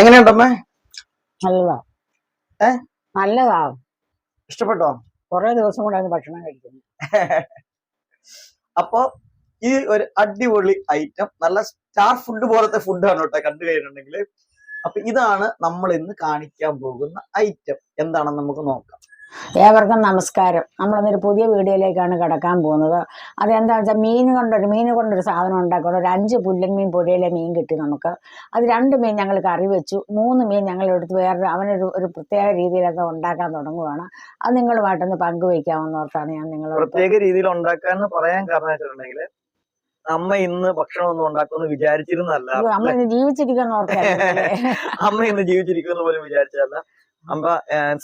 എങ്ങനെയുണ്ടമ്മേ? നല്ലതാ ഏ? നല്ലതാ. ഇഷ്ടപ്പെട്ടോ? കുറെ ദിവസം കൂടെ ഭക്ഷണം കഴിക്കുന്നു അപ്പൊ ഈ ഒരു അടിപൊളി ഐറ്റം നല്ല സ്റ്റാർ ഫുഡ് പോലത്തെ ഫുഡാണ് കേട്ടോ കണ്ടു കഴിഞ്ഞിട്ടുണ്ടെങ്കിൽ അപ്പൊ ഇതാണ് നമ്മൾ ഇന്ന് കാണിക്കാൻ പോകുന്ന ഐറ്റം എന്താണെന്ന് നമുക്ക് നോക്കാം. ഏവർക്കും നമസ്കാരം. നമ്മളിന്നൊരു പുതിയ വീഡിയോയിലേക്കാണ് കിടക്കാൻ പോകുന്നത്. അതെന്താ വെച്ചാൽ മീൻ കൊണ്ടൊരു മീൻ കൊണ്ടൊരു സാധനം ഉണ്ടാക്കണം ഒരു അഞ്ച് പുല്ലൻ മീൻ പുഴയിലെ മീൻ കിട്ടി നമുക്ക്. അത് രണ്ട് മീൻ ഞങ്ങൾ കറി വെച്ചു. മൂന്ന് മീൻ ഞങ്ങൾ എടുത്ത് വേറെ അവനൊരു ഒരു പ്രത്യേക രീതിയിലൊക്കെ ഉണ്ടാക്കാൻ തുടങ്ങുവാണ്. അത് നിങ്ങളുമായിട്ടൊന്ന് പങ്കുവയ്ക്കാമെന്നോർത്താണ് ഞാൻ നിങ്ങൾ പ്രത്യേക രീതിയിൽ ഉണ്ടാക്കാൻ പറയാൻ കാരണം വെച്ചിട്ടുണ്ടെങ്കിൽ അമ്മ ഇന്ന് ഭക്ഷണം ഒന്നും ഉണ്ടാക്കുമെന്ന് വിചാരിച്ചിരുന്നല്ല അമ്മ ഇന്ന് ജീവിച്ചിരിക്കുന്നു അമ്മ ഇന്ന് ജീവിച്ചിരിക്കുന്നു പോലും വിചാരിച്ചതല്ല. അമ്മ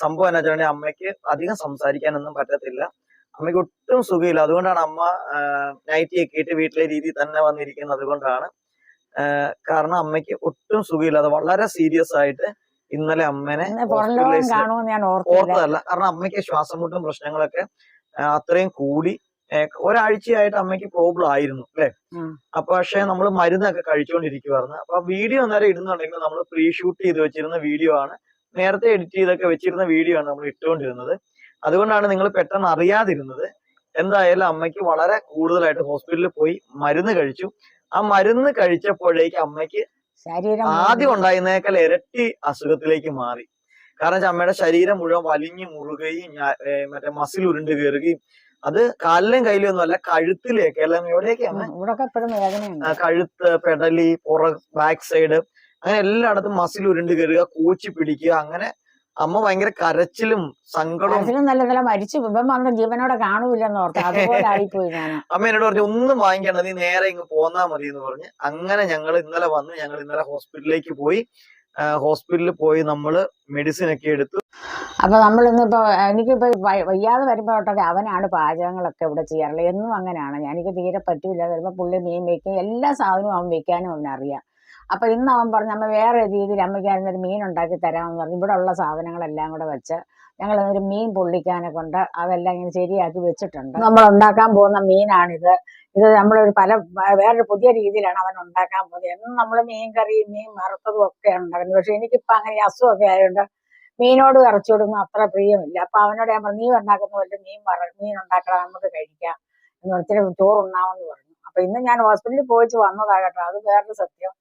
സംഭവം എന്നാ വെച്ചിട്ടുണ്ടെങ്കിൽ അമ്മയ്ക്ക് അധികം സംസാരിക്കാനൊന്നും പറ്റത്തില്ല. അമ്മയ്ക്ക് ഒട്ടും സുഖമില്ല. അതുകൊണ്ടാണ് അമ്മ നൈറ്റി ഒക്കെ ഇട്ട് വീട്ടിലെ രീതി തന്നെ വന്നിരിക്കുന്നത് അതുകൊണ്ടാണ്. കാരണം അമ്മയ്ക്ക് ഒട്ടും സുഖമില്ല. സുഖമില്ലാതെ വളരെ സീരിയസ് ആയിട്ട് ഇന്നലെ അമ്മനെ ഓർത്തതല്ല. കാരണം അമ്മയ്ക്ക് ശ്വാസം മുട്ടും പ്രശ്നങ്ങളൊക്കെ അത്രയും കൂടി ഒരാഴ്ചയായിട്ട് അമ്മയ്ക്ക് പ്രോബ്ലം ആയിരുന്നു അല്ലെ. അപ്പൊ പക്ഷെ നമ്മൾ മരുന്നൊക്കെ കഴിച്ചുകൊണ്ടിരിക്കുവായിരുന്നു അപ്പൊ വീഡിയോ അന്നേരം ഇടുന്നുണ്ടെങ്കിൽ നമ്മൾ പ്രീ ഷൂട്ട് ചെയ്ത് വെച്ചിരുന്ന വീഡിയോ ആണ്. നേരത്തെ എഡിറ്റ് ചെയ്തൊക്കെ വെച്ചിരുന്ന വീഡിയോ ആണ് നമ്മൾ ഇട്ടുകൊണ്ടിരുന്നത്. അതുകൊണ്ടാണ് നിങ്ങൾ പെട്ടെന്ന് അറിയാതിരുന്നത്. എന്തായാലും അമ്മയ്ക്ക് വളരെ കൂടുതലായിട്ട് ഹോസ്പിറ്റലിൽ പോയി മരുന്ന് കഴിച്ചു. ആ മരുന്ന് കഴിച്ചപ്പോഴേക്ക് അമ്മയ്ക്ക് ആദ്യം ഉണ്ടായിരുന്നേക്കാൾ ഇരട്ടി അസുഖത്തിലേക്ക് മാറി. കാരണം അമ്മയുടെ ശരീരം മുഴുവൻ വലിഞ്ഞു മുറുകയും മറ്റേ മസിൽ ഉരുണ്ട് കയറുകയും അത് കാലിലും കയ്യിലും ഒന്നും അല്ല കഴുത്തിലേക്ക് എല്ലാം എവിടെയൊക്കെ അമ്മ ഇവിടൊക്കെ എപ്പോഴും ആ, കഴുത്ത് പെടലി പുറ ബാക്ക് സൈഡ് അങ്ങനെ എല്ലായിടത്തും മസിൽ ഉരുണ്ട് കയറുക കോച്ചി പിടിക്കുക അങ്ങനെ അമ്മ ഭയങ്കര കരച്ചിലും സങ്കടവും നല്ല നല്ല മരിച്ചു. ഇപ്പം വന്ന ജീവനോടെ കാണൂലെന്ന് ഓർത്ത്. അതുപോലെ ആയിപ്പോയി ഞാൻ. അമ്മ എന്നോട് പറഞ്ഞു ഒന്നും വാങ്ങിക്കണ്ട നീ നേരെ ഇങ്ങ് പോന്നാ മതി എന്ന് പറഞ്ഞ് അങ്ങനെ ഞങ്ങൾ ഇന്നലെ വന്നു. ഞങ്ങൾ ഇന്നലെ ഹോസ്പിറ്റലിലേക്ക് പോയി. ഹോസ്പിറ്റലിൽ പോയി നമ്മൾ മെഡിസിൻ ഒക്കെ എടുത്തു. അപ്പൊ നമ്മൾ ഇന്നിപ്പോ എനിക്കിപ്പോ വയ്യാതെ വയ്യാതെ വരുമ്പോട്ടൊക്കെ അവനാണ് പാചകങ്ങളൊക്കെ ഇവിടെ ചെയ്യാറുള്ളത്. എന്നും അങ്ങനെയാണ് ഞാൻ- എനിക്ക് തീരെ പറ്റൂല. വരുമ്പോ പുള്ളി മീൻ വെക്കും എല്ലാ സാധനവും അവൻ വെക്കാനും അവനറിയാം. അപ്പൊ ഇന്ന് അവൻ പറഞ്ഞു അമ്മ വേറെ രീതിയിൽ അമ്മയ്ക്കായിരുന്നു ഒരു മീൻ ഉണ്ടാക്കി തരാമെന്ന് പറഞ്ഞു ഇവിടെ ഉള്ള സാധനങ്ങളെല്ലാം കൂടെ വെച്ച് ഞങ്ങൾ ഒരു മീൻ പൊള്ളിക്കാനെ കൊണ്ട് അതെല്ലാം ഇങ്ങനെ ശരിയാക്കി വെച്ചിട്ടുണ്ട്. നമ്മൾ ഉണ്ടാക്കാൻ പോകുന്ന മീനാണിത്. ഇത് നമ്മളൊരു പല വേറൊരു പുതിയ രീതിയിലാണ് അവൻ ഉണ്ടാക്കാൻ പോകുന്നത്. എന്നും നമ്മൾ മീൻ കറി മീൻ വറുത്തതും ഒക്കെ ഉണ്ടാക്കുന്നത് പക്ഷെ എനിക്കിപ്പോ അങ്ങനെ അസുഖമൊക്കെ ആയതുകൊണ്ട് മീനോട് ഇറച്ചിയോടൊന്നും അത്ര പ്രിയമില്ല. അപ്പൊ അവനോട് ഞാൻ പറഞ്ഞു നീ ഉണ്ടാക്കുന്ന പോലെ മീൻ വറ മീൻ ഉണ്ടാക്കണം നമുക്ക് കഴിക്കാം. എന്ന് പറഞ്ഞിട്ട് ചോറുണ്ണാമെന്ന് പറഞ്ഞു. അപ്പൊ ഇന്ന് ഞാൻ ഹോസ്പിറ്റലിൽ പോയിച്ച് വന്നതാകട്ടെ അത് വേറൊരു സത്യം.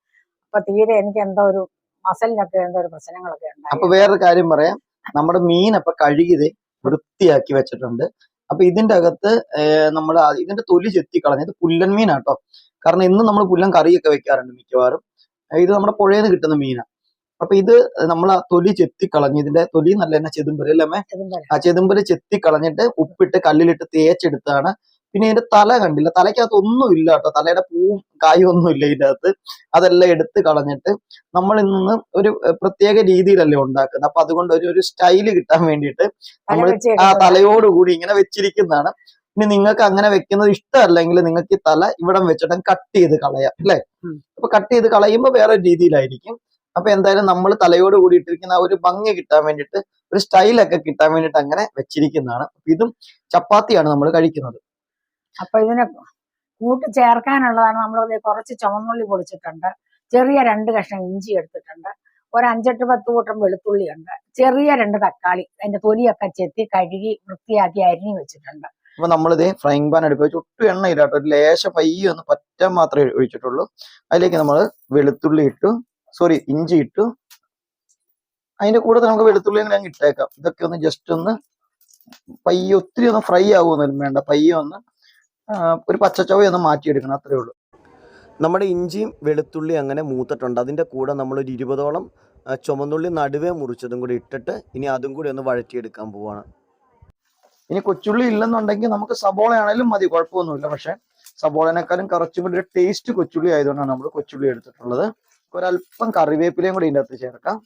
അപ്പൊ തീരെ എനിക്ക് എന്തോ ഒരു മസലിനൊക്കെ എന്തോ ഒരു പ്രശ്നങ്ങളൊക്കെ ഉണ്ട് അപ്പൊ വേറൊരു കാര്യം പറയാം. നമ്മുടെ മീൻ അപ്പൊ കഴുകിയത് വൃത്തിയാക്കി വെച്ചിട്ടുണ്ട്. അപ്പൊ ഇതിന്റെ അകത്ത് നമ്മൾ ഇതിന്റെ തൊലി ചെത്തി കളഞ്ഞത് പുല്ലൻ മീനാട്ടോ. കാരണം ഇന്ന് നമ്മൾ പുല്ലൻ കറിയൊക്കെ വെക്കാറുണ്ട് മിക്കവാറും. ഇത് നമ്മുടെ പുഴയിൽ നിന്ന് കിട്ടുന്ന മീനാണ് അപ്പൊ ഇത് നമ്മൾ ആ തൊലി ചെത്തി കളഞ്ഞ് ഇതിന്റെ തൊലി നല്ല തന്നെ ചെതുമ്പൽ അല്ലേ? ഇതും. ആ ചെതുമ്പൽ ചെത്തി കളഞ്ഞിട്ട് ഉപ്പിട്ട് കല്ലിലിട്ട് തേച്ചെടുത്താണ് പിന്നെ ഇതിന്റെ തല കണ്ടില്ല. തലയ്ക്കകത്ത് ഒന്നും ഇല്ല കേട്ടോ. തലയുടെ പൂവും കായും ഒന്നും ഇല്ല ഇതിന്റെ അകത്ത് അതെല്ലാം എടുത്ത് കളഞ്ഞിട്ട് നമ്മൾ ഇന്ന് ഒരു പ്രത്യേക രീതിയിലല്ലേ ഉണ്ടാക്കുന്നത്. അപ്പൊ അതുകൊണ്ട് ഒരു ഒരു സ്റ്റൈൽ കിട്ടാൻ വേണ്ടിയിട്ട് നമ്മൾ ആ. തലയോടുകൂടി ഇങ്ങനെ വെച്ചിരിക്കുന്നതാണ്. ഇനി നിങ്ങൾക്ക് അങ്ങനെ വെക്കുന്നത് ഇഷ്ടമല്ലെങ്കിൽ നിങ്ങൾക്ക് ഈ തല ഇവിടം വെച്ചിട്ട് കട്ട് ചെയ്ത് കളയാം അല്ലെ. അപ്പൊ കട്ട് ചെയ്ത് കളയുമ്പോൾ വേറെ രീതിയിലായിരിക്കും. അപ്പൊ എന്തായാലും നമ്മൾ തലയോട് കൂടി ഇട്ടിരിക്കുന്ന ആ ഒരു ഭംഗി കിട്ടാൻ വേണ്ടിയിട്ട് ഒരു സ്റ്റൈലൊക്കെ കിട്ടാൻ വേണ്ടിയിട്ട് അങ്ങനെ വെച്ചിരിക്കുന്നതാണ്. ഇതും ചപ്പാത്തിയാണ് നമ്മൾ കഴിക്കുന്നത്. അപ്പൊ ഇതിനെ കൂട്ട് ചേർക്കാനുള്ളതാണ് നമ്മൾ കുറച്ച് ചുമന്നുള്ളി പൊടിച്ചിട്ടുണ്ട്. ചെറിയ രണ്ട് കഷ്ണം ഇഞ്ചി എടുത്തിട്ടുണ്ട്. ഒരു അഞ്ചെട്ട് പത്ത് കൂട്ടം വെളുത്തുള്ളി ഉണ്ട്. ചെറിയ രണ്ട് തക്കാളി അതിന്റെ തൊലിയൊക്കെ ചെത്തി കഴുകി വൃത്തിയാക്കി അരിഞ്ഞു വെച്ചിട്ടുണ്ട്. അപ്പൊ നമ്മളിത് ഫ്രൈങ് പാൻ എടുക്കുക ചുട്ടു എണ്ണയില്ല എണ്ണ ഇല്ലാട്ടോ ഒരു ലേശ പയ്യൊന്ന് പറ്റാൻ മാത്രമേ ഒഴിച്ചിട്ടുള്ളൂ. അതിലേക്ക് നമ്മൾ വെളുത്തുള്ളി ഇട്ടു സോറി ഇഞ്ചി ഇട്ടു. അതിന്റെ കൂടെ നമുക്ക് വെളുത്തുള്ളി അങ്ങ് ഇട്ടേക്കാം. ഇതൊക്കെ ഒന്ന് ജസ്റ്റ് ഒന്ന് പയ്യെ ഒത്തിരി ഒന്ന് ഫ്രൈ ആവുമൊന്നും വേണ്ട പയ്യെ ഒന്ന് ഒരു പച്ചച്ചവ ഒന്ന് മാറ്റിയെടുക്കണം അത്രയേ ഉള്ളൂ. നമ്മുടെ ഇഞ്ചിയും വെളുത്തുള്ളി അങ്ങനെ മൂത്തിട്ടുണ്ട്. അതിന്റെ കൂടെ നമ്മൾ ഒരു ഇരുപതോളം ചുമന്നുള്ളി നടുവേ മുറിച്ചതും കൂടി ഇട്ടിട്ട് ഇനി അതും കൂടി ഒന്ന് വഴറ്റിയെടുക്കാൻ പോവാണ്. ഇനി കൊച്ചുള്ളി ഇല്ലെന്നുണ്ടെങ്കിൽ നമുക്ക് സബോള ആണെങ്കിലും മതി കുഴപ്പമൊന്നുമില്ല. പക്ഷേ സബോളനേക്കാളും കുറച്ചും കൂടി ഒരു ടേസ്റ്റ് കൊച്ചുള്ളി ആയതുകൊണ്ടാണ് നമ്മൾ കൊച്ചുള്ളി എടുത്തിട്ടുള്ളത്. ഒരല്പം കറിവേപ്പിലയും കൂടി ഇതിന്റെ അകത്ത് ചേർക്കാം.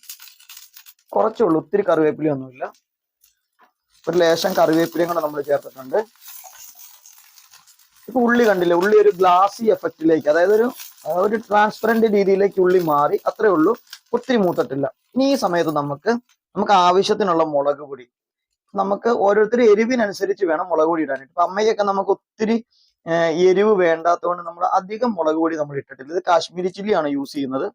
കുറച്ചേ ഉള്ളൂ ഒത്തിരി കറിവേപ്പിലയൊന്നുമില്ല. ഒരു ലേശം കറിവേപ്പിലയും കൂടെ നമ്മൾ ചേർത്തിട്ടുണ്ട്. ഇപ്പൊ ഉള്ളി കണ്ടില്ലേ? ഉള്ളി ഒരു ഗ്ലാസി എഫക്റ്റിലേക്ക് അതായത് ഒരു ഒരു ട്രാൻസ്പെറന്റ് രീതിയിലേക്ക് ഉള്ളി മാറി അത്രേ ഉള്ളൂ. ഒത്തിരി മൂത്തിട്ടില്ല. ഇനി ഈ സമയത്ത് നമുക്ക് നമുക്ക് ആവശ്യത്തിനുള്ള മുളക് പൊടി. നമുക്ക് ഓരോരുത്തർ എരിവിനനുസരിച്ച് വേണം മുളക് പൊടി ഇടാനായിട്ട് ഇപ്പൊ അമ്മയ്ക്കൊക്കെ നമുക്ക് ഒത്തിരി എരിവ് വേണ്ടാത്തതുകൊണ്ട് നമ്മൾ അധികം മുളക് പൊടി നമ്മൾ ഇട്ടിട്ടില്ല. ഇത് കാശ്മീരി ചില്ലിയാണ് യൂസ് ചെയ്യുന്നത്.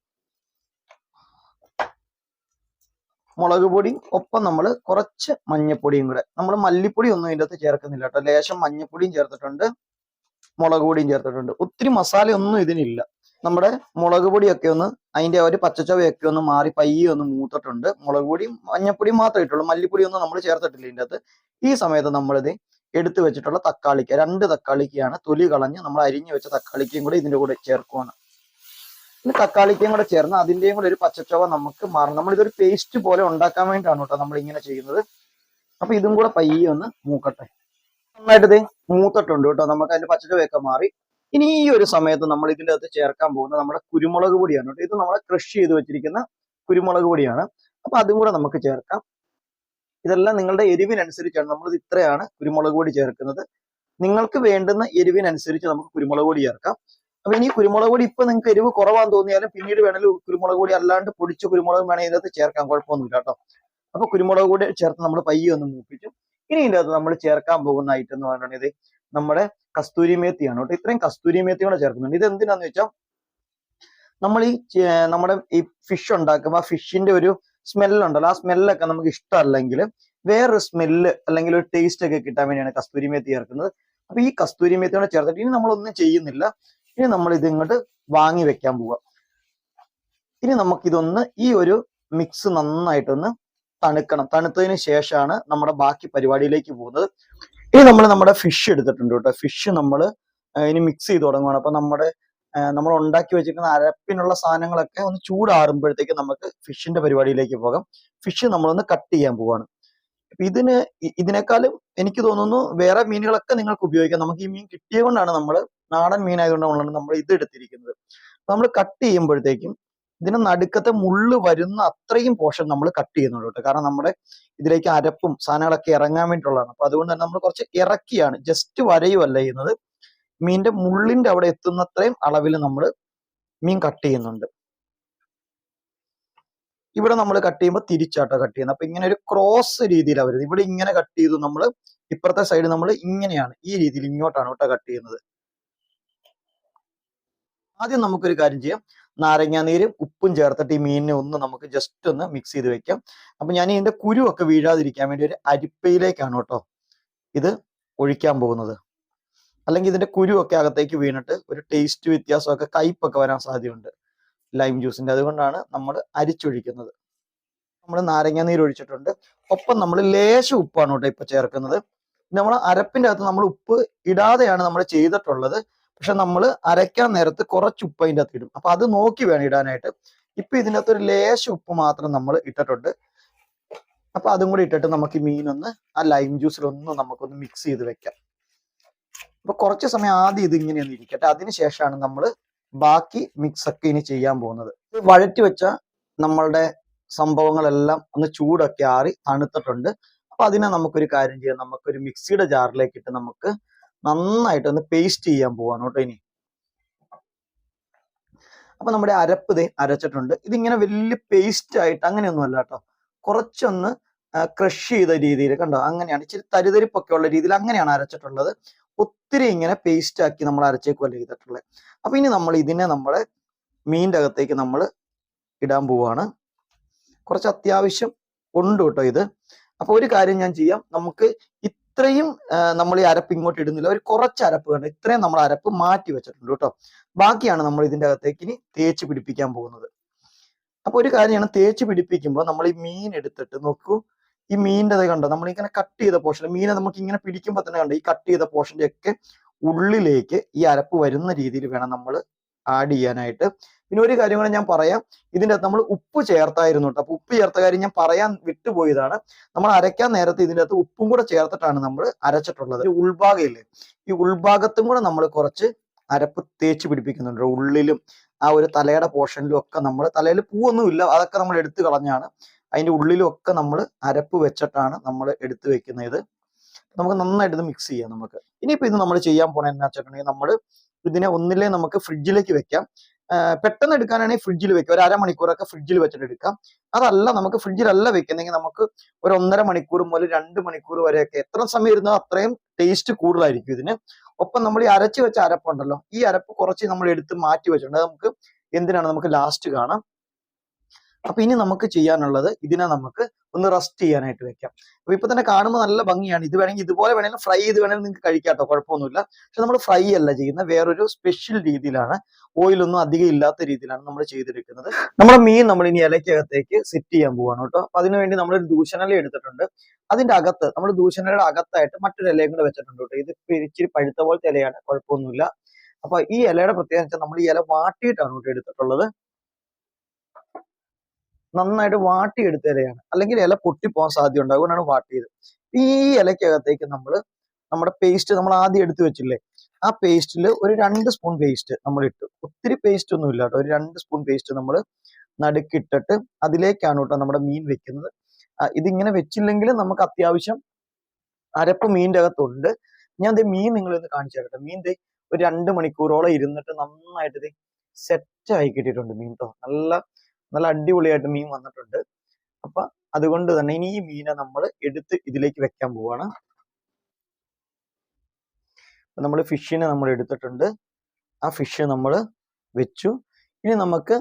മുളക് പൊടിയും ഒപ്പം നമ്മൾ കുറച്ച് മഞ്ഞപ്പൊടിയും കൂടെ. നമ്മൾ മല്ലിപ്പൊടി ഒന്നും ഇതിന്റെ അകത്ത് ചേർക്കുന്നില്ല കേട്ടോ. ലേശം മഞ്ഞപ്പൊടിയും ചേർത്തിട്ടുണ്ട്. മുളക് പൊടിയും ചേർത്തിട്ടുണ്ട്. ഒത്തിരി മസാല ഒന്നും ഇതിനില്ല. നമ്മുടെ മുളക് പൊടിയൊക്കെ ഒന്ന് അതിന്റെ ഒരു പച്ചച്ചവയൊക്കെ ഒന്ന് മാറി പയ്യെ ഒന്ന് മൂത്തിട്ടുണ്ട്. മുളക് പൊടിയും മഞ്ഞപ്പൊടിയും മാത്രമേ ഇട്ടുള്ളൂ. മല്ലിപ്പൊടി ഒന്നും നമ്മൾ ചേർത്തിട്ടില്ല ഇതിന്റെ അകത്ത്. ഈ സമയത്ത് നമ്മളിത് എടുത്തു വെച്ചിട്ടുള്ള തക്കാളിക്ക രണ്ട് തക്കാളിക്കയാണ് തൊലി കളഞ്ഞ് നമ്മൾ അരിഞ്ഞു വെച്ച തക്കാളിക്കയും കൂടെ ഇതിന്റെ കൂടെ ചേർക്കുവാണ്. പിന്നെ തക്കാളിക്കയും കൂടെ ചേർന്ന് അതിന്റെയും കൂടെ ഒരു പച്ചച്ചവ നമുക്ക് മാറും നമ്മളിതൊരു പേസ്റ്റ് പോലെ ഉണ്ടാക്കാൻ വേണ്ടിയിട്ടാണ് കേട്ടോ നമ്മൾ ഇങ്ങനെ ചെയ്യുന്നത്. അപ്പൊ ഇതും കൂടെ പയ്യെ ഒന്ന് മൂക്കട്ടെ. നന്നായിട്ട് ഇത് മൂത്തിട്ടുണ്ട് കേട്ടോ. നമുക്ക് അതിന്റെ പച്ചച്ചവയൊക്കെ മാറി. ഇനി ഈ ഒരു സമയത്ത് നമ്മൾ ഇതിന്റെ അകത്ത് ചേർക്കാൻ പോകുന്നത് നമ്മുടെ കുരുമുളക് പൊടിയാണ് കേട്ടോ. ഇത് നമ്മളെ കൃഷി ചെയ്ത് വെച്ചിരിക്കുന്ന കുരുമുളക് പൊടിയാണ്. അപ്പൊ അതും കൂടെ നമുക്ക് ചേർക്കാം. ഇതെല്ലാം നിങ്ങളുടെ എരിവിനനുസരിച്ചാണ് നമ്മൾ ഇത്രയാണ് കുരുമുളക് പൊടി ചേർക്കുന്നത്. നിങ്ങൾക്ക് വേണ്ടുന്ന എരിവിനനുസരിച്ച് നമുക്ക് കുരുമുളക് പൊടി ചേർക്കാം. അപ്പൊ ഇനി കുരുമുളക് പൊടി ഇപ്പൊ നിങ്ങൾക്ക് എരിവ് കുറവാന്ന് തോന്നിയാലും പിന്നീട് വേണമെങ്കിൽ കുരുമുളക് പൊടി അല്ലാണ്ട് പൊടിച്ച് കുരുമുളക് വേണമെങ്കിൽ ഇതിനകത്ത് ചേർക്കാം. കുഴപ്പമൊന്നുമില്ല കേട്ടോ. അപ്പൊ കുരുമുളക് പൊടി ചേർത്ത് നമ്മൾ പയ്യെ ഒന്ന് മൂപ്പിച്ചു. ഇനി ഇതിന്റെ അകത്ത് നമ്മൾ ചേർക്കാൻ പോകുന്ന ഐറ്റം എന്ന് പറയുന്നത് നമ്മുടെ കസ്തൂരി മേത്തിയാണ് കേട്ടോ. ഇത്രയും കസ്തൂരി മേത്തി കൂടെ ചേർക്കുന്നുണ്ട്. ഇത് എന്തിനാന്ന് വെച്ചാൽ നമ്മൾ ഈ നമ്മുടെ ഈ ഫിഷ് ഉണ്ടാക്കുമ്പോൾ ആ ഫിഷിന്റെ ഒരു സ്മെല്ലുണ്ടല്ലോ ആ സ്മെല്ലൊക്കെ നമുക്ക് ഇഷ്ടമല്ലെങ്കിൽ വേറൊരു സ്മെല്ല് അല്ലെങ്കിൽ ഒരു ടേസ്റ്റ് ഒക്കെ കിട്ടാൻ വേണ്ടിയാണ് കസ്തൂരി മേത്തി ചേർക്കുന്നത്. അപ്പൊ ഈ കസ്തൂരി മേത്തി കൂടെ ചേർത്തിട്ട് ഇനി നമ്മളൊന്നും ചെയ്യുന്നില്ല. ഇനി നമ്മൾ ഇത് ഇങ്ങോട്ട് വാങ്ങി വെക്കാൻ പോവാം. ഇനി നമുക്കിതൊന്ന് ഈ ഒരു മിക്സ് നന്നായിട്ടൊന്ന് തണുക്കണം. തണുത്തതിന് ശേഷമാണ് നമ്മുടെ ബാക്കി പരിപാടിയിലേക്ക് പോകുന്നത്. ഇനി നമ്മൾ നമ്മുടെ ഫിഷ് എടുത്തിട്ടുണ്ട് കേട്ടോ. ഫിഷ് നമ്മൾ ഇനി മിക്സ് ചെയ്ത് തുടങ്ങുകയാണ് അപ്പൊ നമ്മുടെ നമ്മൾ ഉണ്ടാക്കി വെച്ചിരിക്കുന്ന അരപ്പിനുള്ള സാധനങ്ങളൊക്കെ ഒന്ന് ചൂടാറുമ്പോഴത്തേക്ക് നമുക്ക് ഫിഷിന്റെ പരിപാടിയിലേക്ക് പോകാം. ഫിഷ് നമ്മളൊന്ന് കട്ട് ചെയ്യാൻ പോവാണ്. അപ്പൊ ഇതിന് ഇതിനേക്കാളും എനിക്ക് തോന്നുന്നു വേറെ മീനുകളൊക്കെ നിങ്ങൾക്ക് ഉപയോഗിക്കാം. നമുക്ക് ഈ മീൻ കിട്ടിയത് കൊണ്ടാണ് നമ്മൾ നാടൻ മീനായതുകൊണ്ടാണ് നമ്മൾ ഇത് എടുത്തിരിക്കുന്നത്. നമ്മൾ കട്ട് ചെയ്യുമ്പോഴത്തേക്കും ഇതിന് നടുക്കത്തെ മുള്ള് വരുന്ന അത്രയും പോർഷൻ നമ്മൾ കട്ട് ചെയ്യുന്നുണ്ട് കേട്ടോ. കാരണം നമ്മുടെ ഇതിലേക്ക് അരപ്പും സാധനങ്ങളൊക്കെ ഇറങ്ങാൻ വേണ്ടിയിട്ടുള്ളതാണ്. അപ്പൊ അതുകൊണ്ട് തന്നെ നമ്മൾ കുറച്ച് ഇറക്കിയാണ്. ജസ്റ്റ് വരയുമല്ല ചെയ്യുന്നത്. മീനിന്റെ മുള്ളിന്റെ അവിടെ എത്തുന്നത്രയും അളവിൽ നമ്മൾ മീൻ കട്ട് ചെയ്യുന്നുണ്ട്. ഇവിടെ നമ്മൾ കട്ട് ചെയ്യുമ്പോൾ തിരിച്ചാട്ടോ കട്ട് ചെയ്യുന്നത്. അപ്പൊ ഇങ്ങനെ ഒരു ക്രോസ് രീതിയിലാണ് വരുന്നത്. ഇവിടെ ഇങ്ങനെ കട്ട് ചെയ്തു നമ്മൾ ഇപ്പുറത്തെ സൈഡ് നമ്മൾ ഇങ്ങനെയാണ് ഈ രീതിയിൽ ഇങ്ങോട്ടാണ് കേട്ടോ കട്ട് ചെയ്യുന്നത്. ആദ്യം നമുക്കൊരു കാര്യം ചെയ്യാം. നാരങ്ങാനീരും ഉപ്പും ചേർത്തിട്ട് ഈ മീനിനെ ഒന്ന് നമുക്ക് ജസ്റ്റ് ഒന്ന് മിക്സ് ചെയ്ത് വെക്കാം. അപ്പൊ ഞാൻ ഇതിന്റെ കുരുവൊക്കെ വീഴാതിരിക്കാൻ വേണ്ടി ഒരു അരിപ്പയിലേക്കാണ് കേട്ടോ ഇത് ഒഴിക്കാൻ പോകുന്നത്. അല്ലെങ്കിൽ ഇതിന്റെ കുരുവൊക്കെ അകത്തേക്ക് വീണിട്ട് ഒരു ടേസ്റ്റ് വ്യത്യാസമൊക്കെ കയ്പൊക്കെ വരാൻ സാധ്യതയുണ്ട്. ലൈം ജ്യൂസിന്റെ അതുകൊണ്ടാണ് നമ്മൾ അരിച്ചൊഴിക്കുന്നത്. നമ്മൾ നാരങ്ങാനീര് ഒഴിച്ചിട്ടുണ്ട്. ഒപ്പം നമ്മൾ ലേശം ഉപ്പാണ് കേട്ടോ ഇപ്പൊ ചേർക്കുന്നത്. നമ്മൾ അരപ്പിന്റെ അകത്ത് നമ്മൾ ഉപ്പ് ഇടാതെയാണ് നമ്മൾ ചെയ്തിട്ടുള്ളത്. പക്ഷെ നമ്മൾ അരയ്ക്കാൻ നേരത്ത് കുറച്ച് ഉപ്പ് അതിന്റെ അകത്ത് ഇടും. അപ്പൊ അത് നോക്കി വേണം ഇടാനായിട്ട്. ഇപ്പൊ ഇതിനകത്ത് ഒരു ലേശം ഉപ്പ് മാത്രം നമ്മൾ ഇട്ടിട്ടുണ്ട്. അപ്പൊ അതും കൂടി ഇട്ടിട്ട് നമുക്ക് മീനൊന്ന് ആ ലൈം ജ്യൂസിൽ ഒന്ന് നമുക്കൊന്ന് മിക്സ് ചെയ്ത് വെക്കാം. അപ്പൊ കുറച്ച് സമയം ആദ്യം ഇത് ഇങ്ങനെ ഒന്ന് ഇരിക്കട്ടെ. അതിനുശേഷമാണ് നമ്മൾ ബാക്കി മിക്സ് ഒക്കെ ഇനി ചെയ്യാൻ പോകുന്നത്. വഴറ്റി വെച്ച നമ്മളുടെ സംഭവങ്ങളെല്ലാം ഒന്ന് ചൂടൊക്കെ ആറി തണുത്തിട്ടുണ്ട്. അപ്പൊ അതിനെ നമുക്കൊരു കാര്യം ചെയ്യാം. നമുക്കൊരു മിക്സിയുടെ ജാറിലേക്ക് ഇട്ട് നമുക്ക് നന്നായിട്ട് ഒന്ന് പേസ്റ്റ് ചെയ്യാൻ പോവാണ് കേട്ടോ ഇനി. അപ്പൊ നമ്മുടെ അരപ്പ് ദേ അരച്ചിട്ടുണ്ട്. ഇതിങ്ങനെ വലിയ പേസ്റ്റ് ആയിട്ട് അങ്ങനെയൊന്നും അല്ല കേട്ടോ. കുറച്ചൊന്ന് ക്രഷ് ചെയ്ത രീതിയിൽ കണ്ടോ? അങ്ങനെയാണ്. ഇച്ചിരി തരിതരിപ്പൊക്കെ ഉള്ള രീതിയിൽ അങ്ങനെയാണ് അരച്ചിട്ടുള്ളത്. ഒത്തിരി ഇങ്ങനെ പേസ്റ്റ് ആക്കി നമ്മൾ അരച്ചേക്കുമല്ല ചെയ്തിട്ടുള്ളത്. അപ്പൊ ഇനി നമ്മൾ ഇതിനെ നമ്മൾ മീന്റെ അകത്തേക്ക് നമ്മൾ ഇടാൻ പോവാണ്. കുറച്ച് അത്യാവശ്യം ഉണ്ട് കേട്ടോ ഇത്. അപ്പൊ ഒരു കാര്യം ഞാൻ ചെയ്യാം. നമുക്ക് ഇത്രയും നമ്മൾ ഈ അരപ്പ് ഇങ്ങോട്ട് ഇടുന്നില്ല. ഒരു കുറച്ച് അരപ്പ് കണ്ട് ഇത്രയും നമ്മൾ അരപ്പ് മാറ്റി വെച്ചിട്ടുണ്ട് കേട്ടോ. ബാക്കിയാണ് നമ്മൾ ഇതിന്റെ അകത്തേക്ക് ഇനി തേച്ച് പിടിപ്പിക്കാൻ പോകുന്നത്. അപ്പൊ ഒരു കാര്യമാണ് തേച്ച് പിടിപ്പിക്കുമ്പോൾ നമ്മൾ ഈ മീൻ എടുത്തിട്ട് നോക്കൂ. ഈ മീനിന്റെ കണ്ടോ? നമ്മൾ ഇങ്ങനെ കട്ട് ചെയ്ത പോർഷൻ മീനെ നമുക്ക് ഇങ്ങനെ പിടിക്കുമ്പോൾ തന്നെ കണ്ടോ? ഈ കട്ട് ചെയ്ത പോർഷന്റെ ഒക്കെ ഉള്ളിലേക്ക് ഈ അരപ്പ് വരുന്ന രീതിയിൽ വേണം നമ്മൾ ആഡ് ചെയ്യാനായിട്ട്. പിന്നെ ഒരു കാര്യം കൂടെ ഞാൻ പറയാം. ഇതിന്റെ അകത്ത് നമ്മൾ ഉപ്പ് ചേർത്തായിരുന്നു കേട്ടോ. അപ്പൊ ഉപ്പ് ചേർത്ത കാര്യം ഞാൻ പറയാൻ വിട്ടുപോയതാണ്. നമ്മൾ അരയ്ക്കാൻ നേരത്തെ ഇതിന്റെ അകത്ത് ഉപ്പും കൂടെ ചേർത്തിട്ടാണ് നമ്മൾ അരച്ചിട്ടുള്ളത്. ഈ ഉൾഭാഗമില്ലേ ഈ ഉൾഭാഗത്തും കൂടെ നമ്മൾ കുറച്ച് അരപ്പ് തേച്ച് പിടിപ്പിക്കുന്നുണ്ട്. ഉള്ളിലും ആ ഒരു തലയുടെ പോർഷനിലും ഒക്കെ നമ്മൾ തലയിൽ പൂവൊന്നുമില്ല അതൊക്കെ നമ്മൾ എടുത്തു കളഞ്ഞാണ്. അതിന്റെ ഉള്ളിലും ഒക്കെ നമ്മൾ അരപ്പ് വെച്ചിട്ടാണ് നമ്മൾ എടുത്തു വെക്കുന്നത്. നമുക്ക് നന്നായിട്ട് ഇത് മിക്സ് ചെയ്യാം നമുക്ക്. ഇനിയിപ്പോ ഇത് നമ്മൾ ചെയ്യാൻ പോണ എന്നാ വെച്ചിട്ടുണ്ടെങ്കിൽ നമ്മൾ ഇതിനെ ഒന്നിലേ നമുക്ക് ഫ്രിഡ്ജിലേക്ക് വെക്കാം. പെട്ടെന്ന് എടുക്കാനാണെങ്കിൽ ഫ്രിഡ്ജിൽ വെക്കാം. ഒരു അരമണിക്കൂറൊക്കെ ഫ്രിഡ്ജിൽ വെച്ചിട്ട് എടുക്കാം. അതല്ല നമുക്ക് ഫ്രിഡ്ജിലല്ല വെക്കുന്നെങ്കിൽ നമുക്ക് ഒരു ഒന്നര മണിക്കൂർ മുതൽ രണ്ട് മണിക്കൂർ വരെയൊക്കെ എത്ര സമയം ഇരുന്നോ അത്രയും ടേസ്റ്റ് കൂടുതലായിരിക്കും ഇതിന്. ഒപ്പം നമ്മൾ ഈ അരച്ച് വെച്ച അരപ്പുണ്ടല്ലോ. ഈ അരപ്പ് കുറച്ച് നമ്മൾ എടുത്ത് മാറ്റി വെച്ചിട്ടുണ്ട്. നമുക്ക് എന്തിനാണ്? നമുക്ക് ലാസ്റ്റ് കാണാം. അപ്പൊ ഇനി നമുക്ക് ചെയ്യാനുള്ളത് ഇതിനെ നമുക്ക് ഒന്ന് റെസ്റ്റ് ചെയ്യാനായിട്ട് വെക്കാം. അപ്പൊ ഇപ്പൊ തന്നെ കാണുമ്പോൾ നല്ല ഭംഗിയാണ്. ഇത് വേണമെങ്കിൽ ഇതുപോലെ വേണമെങ്കിൽ ഫ്രൈ ചെയ്ത് വേണമെങ്കിൽ നിങ്ങൾക്ക് കഴിക്കാട്ടോ കുഴപ്പമൊന്നുമില്ല. പക്ഷെ നമ്മൾ ഫ്രൈ അല്ല ചെയ്യുന്നത് വേറൊരു സ്പെഷ്യൽ രീതിയിലാണ്. ഓയിലൊന്നും അധികം ഇല്ലാത്ത രീതിയിലാണ് നമ്മൾ ചെയ്തെടുക്കുന്നത്. നമ്മുടെ മീൻ നമ്മൾ ഇനി ഇലയ്ക്കകത്തേക്ക് സെറ്റ് ചെയ്യാൻ പോവാണ് കേട്ടോ. അപ്പൊ അതിനുവേണ്ടി നമ്മൾ ഒരു ദൂഷണല എടുത്തിട്ടുണ്ട്. അതിന്റെ അകത്ത് നമ്മൾ ദൂഷണലയുടെ അകത്തായിട്ട് മറ്റൊരു ഇലയും കൂടെ വെച്ചിട്ടുണ്ട് കേട്ടോ. ഇത് ഇച്ചിരി പഴുത്ത പോലത്തെ ഇലയാണ് കുഴപ്പമൊന്നുമില്ല. അപ്പൊ ഈ ഇലയുടെ പ്രത്യേകത നമ്മൾ ഈ ഇല വാട്ടിയിട്ടാണ് കേട്ടോ എടുത്തിട്ടുള്ളത്. നന്നായിട്ട് വാട്ടിയെടുത്ത ഇലയാണ് അല്ലെങ്കിൽ ഇല പൊട്ടിപ്പോകാൻ സാധ്യതയുണ്ട്. അതുകൊണ്ടാണ് വാട്ടിയത്. ഈ ഇലയ്ക്കകത്തേക്ക് നമ്മൾ നമ്മുടെ പേസ്റ്റ് നമ്മൾ ആദ്യം എടുത്തു വെച്ചില്ലേ? ആ പേസ്റ്റിൽ ഒരു രണ്ട് സ്പൂൺ പേസ്റ്റ് നമ്മൾ ഇട്ടു. ഒത്തിരി പേസ്റ്റ് ഒന്നും ഇല്ല കേട്ടോ. ഒരു രണ്ട് സ്പൂൺ പേസ്റ്റ് നമ്മൾ നടുക്കിട്ടിട്ട് അതിലേക്കാണ് കേട്ടോ നമ്മുടെ മീൻ വെക്കുന്നത്. ഇതിങ്ങനെ വെച്ചില്ലെങ്കിൽ നമുക്ക് അത്യാവശ്യം അരപ്പ് മീനിന്റെ അകത്തുണ്ട് ഞാൻ ദേ മീൻ നിങ്ങളിന്ന് കാണിച്ചു തരട്ടെ. മീൻ ദേ ഒരു രണ്ട് മണിക്കൂറോളം ഇരുന്നിട്ട് നന്നായിട്ട് ദേ സെറ്റ് ആയി കിട്ടിയിട്ടുണ്ട് മീൻ കേട്ടോ നല്ല നല്ല അടിപൊളിയായിട്ട് മീൻ വന്നിട്ടുണ്ട്. അപ്പൊ അതുകൊണ്ട് തന്നെ ഇനി ഈ മീനെ നമ്മൾ എടുത്ത് ഇതിലേക്ക് വെക്കാൻ പോവാണ്. നമ്മൾ ഫിഷിനെ നമ്മൾ എടുത്തിട്ടുണ്ട്. ആ ഫിഷ് നമ്മൾ വെച്ചു. ഇനി നമുക്ക്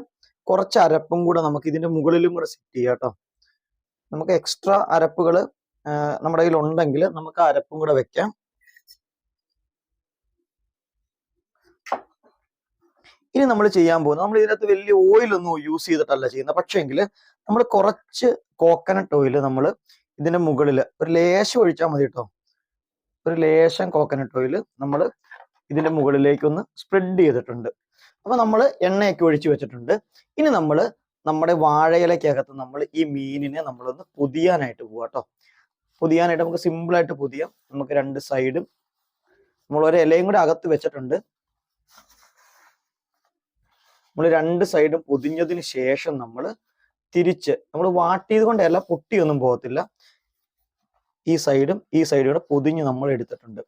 കുറച്ച് അരപ്പും കൂടെ നമുക്ക് ഇതിന്റെ മുകളിലും കൂടെ സെറ്റ് ചെയ്യാം കേട്ടോ. നമുക്ക് എക്സ്ട്രാ അരപ്പുകൾ നമ്മുടെ കയ്യിൽ ഉണ്ടെങ്കിൽ നമുക്ക് ആ അരപ്പും കൂടെ വെക്കാം. ഇനി നമ്മൾ ചെയ്യാൻ പോകുന്നത് നമ്മൾ ഇതിനകത്ത് വലിയ ഓയിൽ ഒന്നും യൂസ് ചെയ്തിട്ടല്ല ചെയ്യുന്നത്. പക്ഷേങ്കിൽ നമ്മൾ കുറച്ച് കോക്കനട്ട് ഓയിൽ നമ്മൾ ഇതിന്റെ മുകളിൽ ഒരു ലേശം ഒഴിച്ചാൽ മതി കേട്ടോ ഒരു ലേശം കോക്കനട്ട് ഓയിൽ നമ്മൾ ഇതിന്റെ മുകളിലേക്കൊന്ന് സ്പ്രെഡ് ചെയ്തിട്ടുണ്ട്. അപ്പൊ നമ്മൾ എണ്ണയൊക്കെ ഒഴിച്ചു വെച്ചിട്ടുണ്ട്. ഇനി നമ്മൾ നമ്മുടെ വാഴയിലക്കകത്ത് നമ്മൾ ഈ മീനിനെ നമ്മളൊന്ന് പൊതിയാനായിട്ട് പോവാ കേട്ടോ പൊതിയാനായിട്ട് നമുക്ക് സിമ്പിളായിട്ട് പൊതിയാം. നമുക്ക് രണ്ട് സൈഡും നമ്മൾ ഒരു ഇലയും കൂടെ അകത്ത് വെച്ചിട്ടുണ്ട്. നമ്മൾ രണ്ട് സൈഡും പൊതിഞ്ഞതിന് ശേഷം നമ്മൾ തിരിച്ച് നമ്മൾ വാട്ടിയത് കൊണ്ടല്ല പൊട്ടിയൊന്നും പോകത്തില്ല. ഈ സൈഡും ഈ സൈഡും കൂടെ പൊതിഞ്ഞ് നമ്മൾ എടുത്തിട്ടുണ്ട്.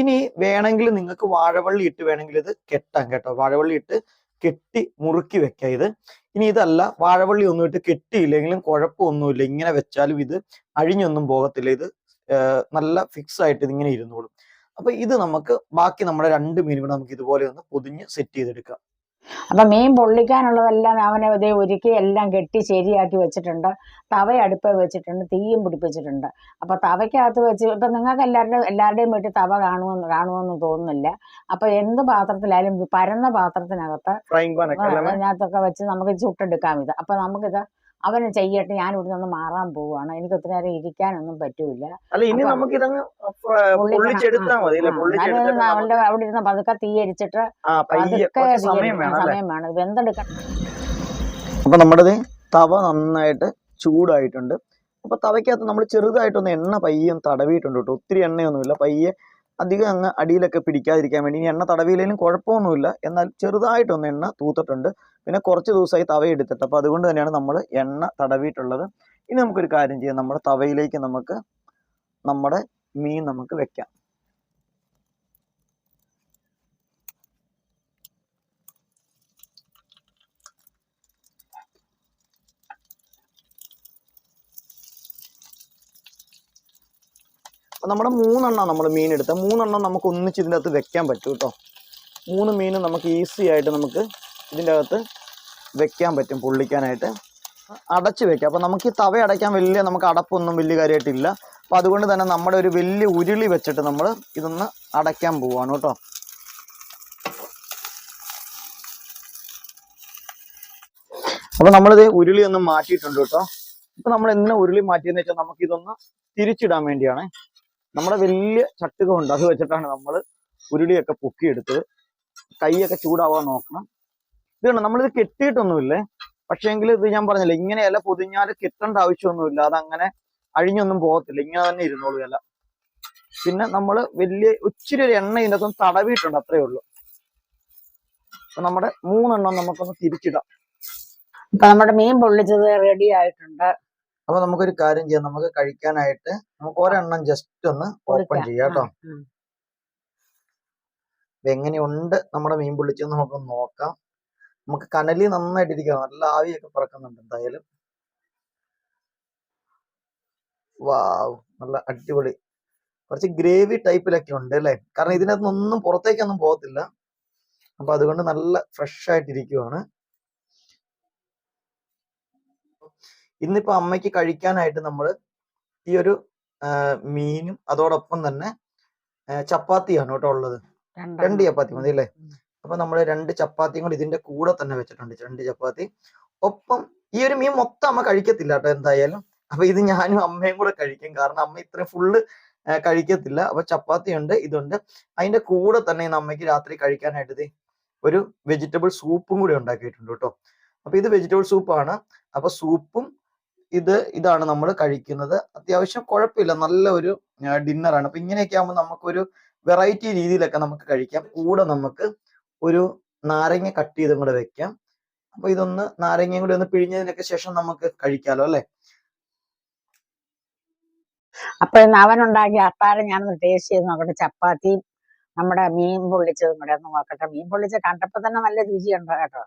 ഇനി വേണമെങ്കിൽ നിങ്ങൾക്ക് വാഴവള്ളി ഇട്ട് വേണമെങ്കിൽ ഇത് കെട്ടാം കേട്ടോ. വാഴവള്ളി ഇട്ട് കെട്ടി മുറുക്കി വെക്കാം ഇത്. ഇനി ഇതല്ല വാഴവള്ളി ഒന്നും ഇട്ട് കെട്ടിയില്ലെങ്കിലും കുഴപ്പമൊന്നുമില്ല. ഇങ്ങനെ വെച്ചാലും ഇത് അഴിഞ്ഞൊന്നും പോകത്തില്ല. ഇത് നല്ല ഫിക്സ് ആയിട്ട് ഇതിങ്ങനെ ഇരുന്നോളും. അപ്പൊ ഇത് നമുക്ക് ബാക്കി നമ്മുടെ രണ്ട് മീനുകൾ നമുക്ക് ഇതുപോലെ ഒന്ന് പൊതിഞ്ഞ് സെറ്റ് ചെയ്തെടുക്കാം. അപ്പൊ മീൻ പൊള്ളിക്കാനുള്ളതെല്ലാം അവനെ ഇതേ ഒരുക്കി എല്ലാം കെട്ടി ശരിയാക്കി വെച്ചിട്ടുണ്ട്. തവ അടുപ്പ് വെച്ചിട്ടുണ്ട് തീയും പിടിപ്പിച്ചിട്ടുണ്ട്. അപ്പൊ തവയ്ക്കകത്ത് വെച്ച് ഇപ്പൊ നിങ്ങൾക്ക് എല്ലാവരുടെയും എല്ലാവരുടെയും വീട്ടിൽ തവ കാണുമെന്ന് കാണുമെന്ന് തോന്നുന്നില്ല. അപ്പൊ എന്ത് പാത്രത്തിലായാലും പരന്ന പാത്രത്തിനകത്ത് അതിനകത്തൊക്കെ വെച്ച് നമുക്ക് ചുട്ടെടുക്കാം ഇത്. അപ്പൊ നമുക്കിത് അവന് ചെയ്യട്ടെ ഞാൻ ഇവിടെ നിന്ന് മാറാൻ പോവാണ് എനിക്ക് ഒത്തിരി നേരം ഇരിക്കാനൊന്നും പറ്റൂല. അവളുടെ അവിടെ ഇരുന്ന് പതുക്കെ തീയരിച്ചിട്ട് പതുക്കെ സമയം വേണം വെന്തെടുക്കണം അപ്പൊ നമ്മുടെ തവ നന്നായിട്ട് ചൂടായിട്ടുണ്ട്. അപ്പൊ തവയ്ക്കകത്ത് നമ്മൾ ചെറുതായിട്ടൊന്ന് എണ്ണ പയ്യെ തടവിയിട്ടുണ്ട് കേട്ടോ. ഒത്തിരി എണ്ണയൊന്നുമില്ല. പയ്യെ അധികം അങ്ങ് അടിയിലൊക്കെ പിടിക്കാതിരിക്കാൻ വേണ്ടി ഇനി എണ്ണ തടവിയില്ലെങ്കിലും കുഴപ്പമൊന്നുമില്ല. എന്നാൽ ചെറുതായിട്ടൊന്ന് എണ്ണ തൂത്തിട്ടുണ്ട്. പിന്നെ കുറച്ച് ദിവസമായി തവ എടുത്തിട്ട് അപ്പോൾ അതുകൊണ്ട് തന്നെയാണ് നമ്മൾ എണ്ണ തടവിയിട്ടുള്ളത്. ഇനി നമുക്കൊരു കാര്യം ചെയ്യാം. നമ്മുടെ തവയിലേക്ക് നമുക്ക് നമ്മുടെ മീൻ നമുക്ക് വെക്കാം. നമ്മുടെ മൂന്നെണ്ണം നമ്മൾ മീൻ എടുത്ത മൂന്നെണ്ണം നമുക്ക് ഒന്നിച്ച് ഇതിന്റെ അകത്ത് വെക്കാൻ പറ്റും കേട്ടോ മൂന്ന് മീൻ നമുക്ക് ഈസി ആയിട്ട് നമുക്ക് ഇതിന്റെ അകത്ത് വെക്കാൻ പറ്റും പൊള്ളിക്കാനായിട്ട്. അടച്ച് വെക്കാം. അപ്പോൾ നമുക്ക് ഈ തവ അടയ്ക്കാൻ വലിയ നമുക്ക് അടപ്പൊന്നും വലിയ കാര്യമായിട്ടില്ല. അപ്പോൾ അതുകൊണ്ട് തന്നെ നമ്മുടെ ഒരു വലിയ ഉരുളി വെച്ചിട്ട് നമ്മൾ ഇതൊന്ന് അടയ്ക്കാൻ പോവാണ് കേട്ടോ അപ്പോൾ നമ്മളിത് ഉരുളി ഒന്ന് മാറ്റിയിട്ടുണ്ട് കേട്ടോ അപ്പോൾ നമ്മൾ എന്തിനാ ഉരുളി മാറ്റിയെന്ന് വെച്ചാൽ നമുക്കിതൊന്ന് തിരിച്ചിടാൻ വേണ്ടിയാണ്. നമ്മുടെ വലിയ ചട്ടുക ഉണ്ട്. അത് വെച്ചിട്ടാണ് നമ്മൾ ഉരുളിയൊക്കെ പൊക്കിയെടുത്തത് കൈയൊക്കെ ചൂടാവാൻ നോക്കണം. ഇത് കണ്ടോ? നമ്മളിത് കെട്ടിയിട്ടൊന്നുമില്ലേ? പക്ഷേങ്കിൽ ഇത് ഞാൻ പറഞ്ഞില്ല ഇങ്ങനെ ഇല പൊതിഞ്ഞാൽ കെട്ടേണ്ട ആവശ്യമൊന്നുമില്ല. അതങ്ങനെ അഴിഞ്ഞൊന്നും പോകത്തില്ല. ഇങ്ങനെ തന്നെ ഇരുന്നോളൂ ഇല. പിന്നെ നമ്മൾ വലിയ ഒച്ചിരി ഒരു എണ്ണ ഇതിന്റെ അകത്തൊന്ന് തടവിയിട്ടുണ്ട് അത്രയേ ഉള്ളൂ. അപ്പൊ നമ്മുടെ മൂന്നെണ്ണം നമുക്കൊന്ന് തിരിച്ചിടാം. അപ്പൊ നമ്മുടെ മീൻ പൊള്ളിച്ചത് റെഡി ആയിട്ടുണ്ട്. അപ്പൊ നമുക്കൊരു കാര്യം ചെയ്യാം. നമുക്ക് കഴിക്കാനായിട്ട് നമുക്ക് ഒരെണ്ണം ജസ്റ്റ് ഒന്ന് ഓപ്പൺ ചെയ്യാട്ടോ ചെയ്യാം കേട്ടോ. എങ്ങനെയുണ്ട് നമ്മുടെ മീൻ പൊള്ളിച്ചെന്ന് നമുക്ക് നോക്കാം. നമുക്ക് കനലി നന്നായിട്ട് നന്നായിട്ടിരിക്കാം നല്ല ആവിയൊക്കെ പറക്കുന്നുണ്ട് എന്തായാലും. വാവ് നല്ല അടിപൊളി. കുറച്ച് ഗ്രേവി ടൈപ്പിലൊക്കെ ഉണ്ട് അല്ലേ? കാരണം ഇതിനകത്ത് ഒന്നും പുറത്തേക്കൊന്നും പോകത്തില്ല. അപ്പൊ അതുകൊണ്ട് നല്ല ഫ്രഷ് ആയിട്ടിരിക്കുവാണ്. ഇന്നിപ്പോ അമ്മയ്ക്ക് കഴിക്കാനായിട്ട് നമ്മൾ ഈ ഒരു മീനും അതോടൊപ്പം തന്നെ ചപ്പാത്തിയാണ് കേട്ടോ ഉള്ളത്. രണ്ട് ചപ്പാത്തി മതി അല്ലേ. അപ്പൊ നമ്മൾ രണ്ട് ചപ്പാത്തിയും കൂടി ഇതിന്റെ കൂടെ തന്നെ വെച്ചിട്ടുണ്ട്. രണ്ട് ചപ്പാത്തി. ഒപ്പം ഈ ഒരു മീൻ മൊത്തം അമ്മ കഴിക്കത്തില്ല കേട്ടോ എന്തായാലും. അപ്പൊ ഇത് ഞാനും അമ്മയും കൂടെ കഴിക്കും. കാരണം അമ്മ ഇത്രയും ഫുള്ള് കഴിക്കത്തില്ല. അപ്പൊ ചപ്പാത്തി ഉണ്ട് ഇതുണ്ട്. അതിന്റെ കൂടെ തന്നെ ഇന്ന് അമ്മയ്ക്ക് രാത്രി കഴിക്കാനായിട്ട് ഒരു വെജിറ്റബിൾ സൂപ്പും കൂടി ഉണ്ടാക്കിയിട്ടുണ്ട് കേട്ടോ. അപ്പൊ ഇത് വെജിറ്റബിൾ സൂപ്പാണ് അപ്പൊ സൂപ്പും ഇത് ഇതാണ് നമ്മൾ കഴിക്കുന്നത്. അത്യാവശ്യം കുഴപ്പമില്ല. നല്ല ഒരു ഡിന്നറാണ് അപ്പൊ ഇങ്ങനെയൊക്കെ ആകുമ്പോൾ നമുക്കൊരു വെറൈറ്റി രീതിയിലൊക്കെ നമുക്ക് കഴിക്കാം. കൂടെ നമുക്ക് ഒരു നാരങ്ങ കട്ട് ചെയ്തും കൂടെ വെക്കാം. അപ്പൊ ഇതൊന്ന് നാരങ്ങയും കൂടി ഒന്ന് പിഴിഞ്ഞതിനൊക്കെ ശേഷം നമുക്ക് കഴിക്കാലോ അല്ലെ? അപ്പൊ അവനുണ്ടാക്കിയ അത്താഴം ഞാനൊന്ന് ടേസ്റ്റ് ചെയ്ത് നോക്കട്ടെ ചപ്പാത്തിയും നമ്മുടെ മീൻ പൊള്ളിച്ചതും കൂടെ ഒന്ന് നോക്കട്ടെ. മീൻ പൊള്ളിച്ച കണ്ടപ്പോ തന്നെ നല്ല രുചിയുണ്ട് കേട്ടോ.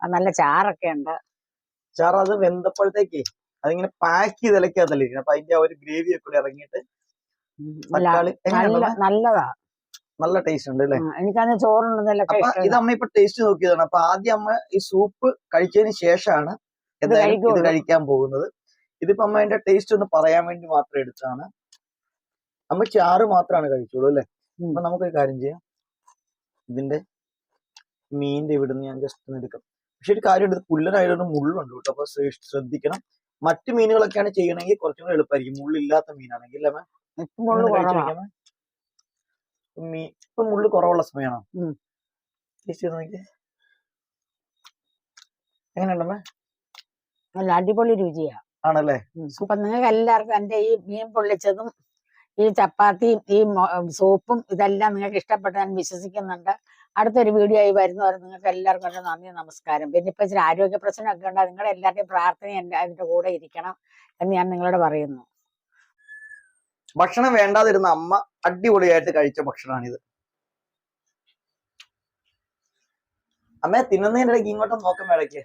നല്ല ചാറൊക്കെ ഉണ്ട്. ചാറ് അത് വെന്തപ്പോഴത്തേക്ക് അതിങ്ങനെ പാക്ക് ചെയ്ത് ഇലക്കകത്തല്ലേ അപ്പൊ അതിന്റെ ആ ഒരു ഗ്രേവി ഒക്കെ ഇറങ്ങിയിട്ട് തക്കാളി നല്ല നല്ലതാ. നല്ല ടേസ്റ്റ് ഉണ്ട് അല്ലേ? അപ്പൊ ഇത് അമ്മ ഇപ്പൊ ടേസ്റ്റ് നോക്കിയതാണ്. അപ്പൊ ആദ്യം അമ്മ ഈ സൂപ്പ് കഴിച്ചതിന് ശേഷമാണ് എന്തായാലും ഇത് കഴിക്കാൻ പോകുന്നത്. ഇതിപ്പോ അമ്മ അതിന്റെ ടേസ്റ്റ് ഒന്ന് പറയാൻ വേണ്ടി മാത്രം എടുത്താണ്. അമ്മ ചാറ് മാത്രമാണ് കഴിച്ചോളൂ അല്ലെ. അപ്പൊ നമുക്കൊരു കാര്യം ചെയ്യാം. ഇതിന്റെ മീനിന്റെ ഇവിടുന്ന് ഞാൻ ജസ്റ്റ് ഒന്ന് എടുക്കാം. പക്ഷെ ഒരു കാര്യം എടുത്ത് പുല്ലനായതുകൊണ്ട് മുള്ളുണ്ട് കേട്ടോ. അപ്പൊ ശ്രദ്ധിക്കണം. മറ്റു മീനുകളൊക്കെയാണ് ചെയ്യണമെങ്കിൽ കുറച്ചും കൂടെ എളുപ്പമായിരിക്കും. മുള്ളില്ലാത്ത മീനാണെങ്കിൽ അല്ലേ മീൻ ഇപ്പൊ മുള്ളു കുറവുള്ള സമയമാണോ. ടേസ്റ്റ് ചെയ്ത് നോക്കിയേ. എങ്ങനെയുണ്ടമ്മേ നല്ല അടിപൊളി രുചിയാ. ആണല്ലേ. അപ്പൊ നിങ്ങൾക്ക് എല്ലാവർക്കും എന്റെ ഈ മീൻ പൊള്ളിച്ചതും ഈ ചപ്പാത്തിയും ഈ സോപ്പും സൂപ്പും ഇതെല്ലാം നിങ്ങൾക്ക് ഇഷ്ടപ്പെട്ടു ഞാൻ വിശ്വസിക്കുന്നുണ്ട്. അടുത്തൊരു വീഡിയോ ആയി വരുന്നവരെ നിങ്ങൾക്ക് എല്ലാവർക്കും നന്ദി നമസ്കാരം. പിന്നെ ഇപ്പൊ ഇച്ചിരി ആരോഗ്യ പ്രശ്നമൊക്കെ ഉണ്ട്. നിങ്ങളുടെ എല്ലാവരുടെയും പ്രാർത്ഥന എന്റെ അതിന്റെ കൂടെ ഇരിക്കണം എന്ന് ഞാൻ നിങ്ങളോട് പറയുന്നു. ഭക്ഷണം വേണ്ടാതിരുന്ന അമ്മ അടിപൊളിയായിട്ട് കഴിച്ച ഭക്ഷണമാണിത്. അമ്മ തിന്നുന്നതിന്റെ ഇടയ്ക്ക് ഇങ്ങോട്ടും നോക്കാൻ ഇടയ്ക്ക്